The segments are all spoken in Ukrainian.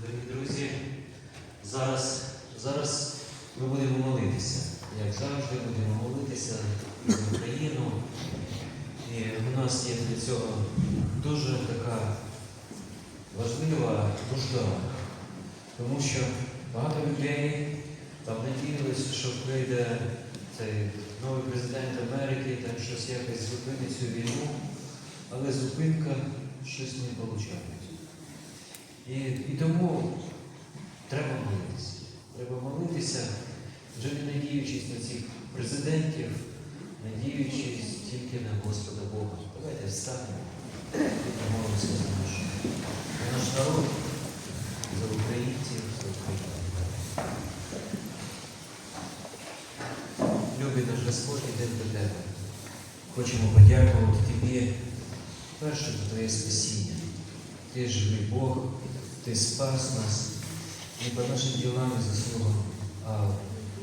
Дорогі друзі, зараз, зараз ми будемо молитися. Як завжди, будемо молитися за Україну. І у нас є для цього дуже така важлива нужда. Тому що багато людей там надіялися, що прийде цей новий президент Америки, там щось якось зупинить цю війну, але зупинка щось не виходить. Тому треба молитися. Треба молитися, вже не надіючись на цих президентів, надіючись тільки на Господа Бога. Давайте встанемо і помолимося за наш, за наш народ, за українців, за Україну. Любий наш Господь, іде до тебе. Хочемо подякувати Тобі перше за Твоє спасіння. Ти живий Бог, Ти спас нас не по нашим ділам і заслугам, а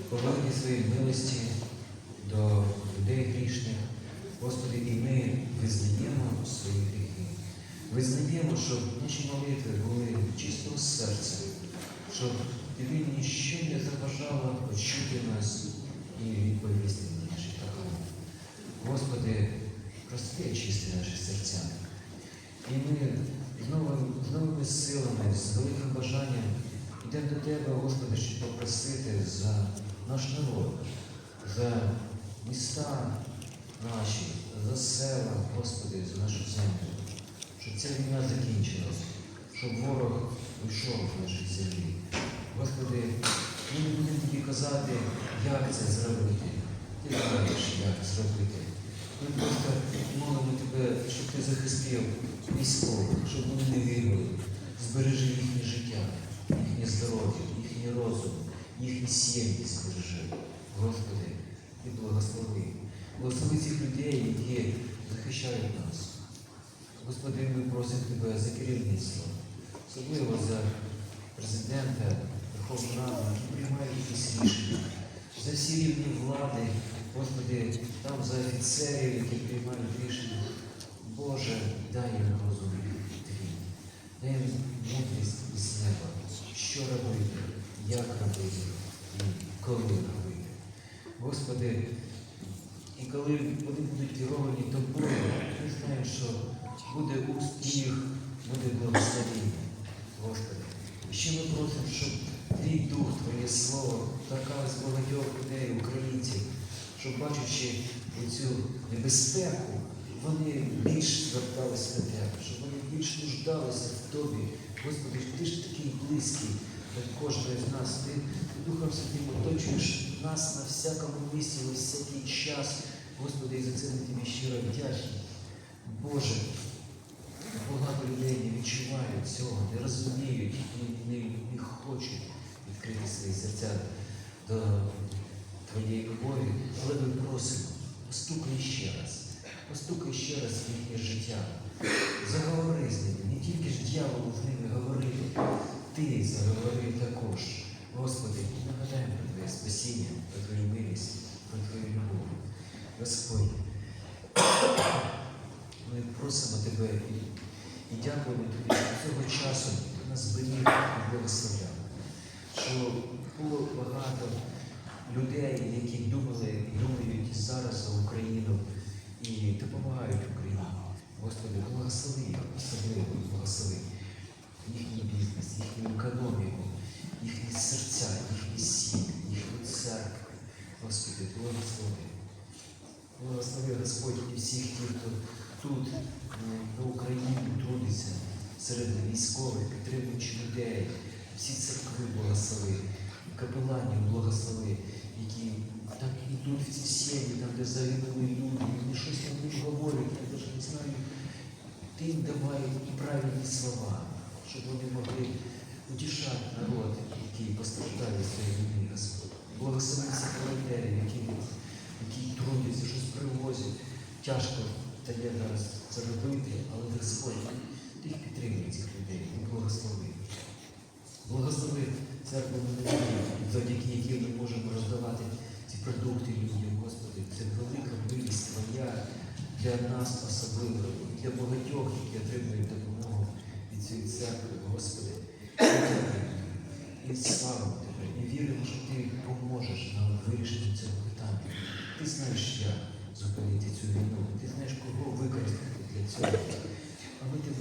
по великій своїй милості до людей грішних. Господи, і ми визнаємо свої гріхи. Визнаємо, щоб наші молитви були чистого серця, щоб тобі ніщо не заважало почути нас і відповісти на наші прохання. Господи, прости чисти наші серця. І ми з новими, з новими силами, з великим бажанням йдемо до Тебе, Господи, щоб попросити за наш народ, за міста наші, за села, Господи, за нашу землю, щоб ця війна закінчилась, щоб ворог вийшов з нашої землі. Господи, ми не будемо тільки казати, як це зробити. Ти знаєш, як зробити. Ми просто молимо тебе, щоб ти захистив військових, щоб вони не вірили. Збережи їхнє життя, їхнє здоров'я, їхній розум, їхні сім'ї збережи. Господи, і благослови. Благослови цих людей, які захищають нас. Господи, ми просимо Тебе за керівництво, особливо за президента Верховної Ради, які приймають якісь рішення, за всі рівні влади, Господи, там за офіцерів, які приймають рішення. Боже, дай їм розум Твій, дай їм мудрість із неба, що робити, як робити і коли робити. Господи, і коли вони будуть керовані тобою, ми знаємо, що буде успіх, буде благословіння. Господи. І ще ми просимо, щоб Твій Дух, Твоє Слово торкалось багатьох людей, українців, щоб бачачи цю небезпеку, вони більш зверталися до Тебе, щоб вони більш нуждалися в Тобі. Господи, Ти ж такий близький до кожного з нас. Ти Духом Святим оточуєш нас на всякому місці, на всякий час. Господи, і за це ми тобі щиро вдячні. Боже, багато людей не відчувають цього, не розуміють, не, не, не хочуть відкрити свої серця до Твоєї любові, але ми просимо, постукай ще раз, постукай ще раз в їхнє життя. Заговори з ними, не тільки ж дьяволу з ними говорити, ти заговори також. Господи, нагадаємо про Твоє спасіння, про Твою милість, про Твою любов. Господь, ми просимо Тебе і, дякуємо Тобі, що цього часу Ти нас зберіг і благословляв. Що було багато людей, які думали, і думають зараз за Україну і допомагають Україні. Господи, благослови їх, особливо благослови їхній бізнес, їхню економіку, їхні серця, їхні сім'ї, їхні церкви. Господи, благослови. Благослови Господь і всіх тих, хто тут, е, на Україні, трудиться серед військових, підтримуючи людей, всі церкви благослови, капеланів благослови, так ці сім'ї, там, де загинули люди, вони щось там їм говорять, я навіть не знаю. Ти їм давай правильні слова, щоб вони могли утішати народ, який постраждає в своїй війні, Господь. Благослови всіх які які трудяться, щось привозять. Тяжко стає зараз це робити, але Господь, ти їх підтримує цих людей, і благослови. Благослови церкву на неділю, завдяки яким ми можемо роздавати ці продукти людям, Господи. Це велика милість Твоя для нас особливо, для багатьох, які отримують допомогу від цієї церкви, Господи. І слава тебе, і віримо, що ти поможеш нам вирішити це питання. Ти знаєш, як зупинити цю війну, ти знаєш, кого використати для цього. А ми тебе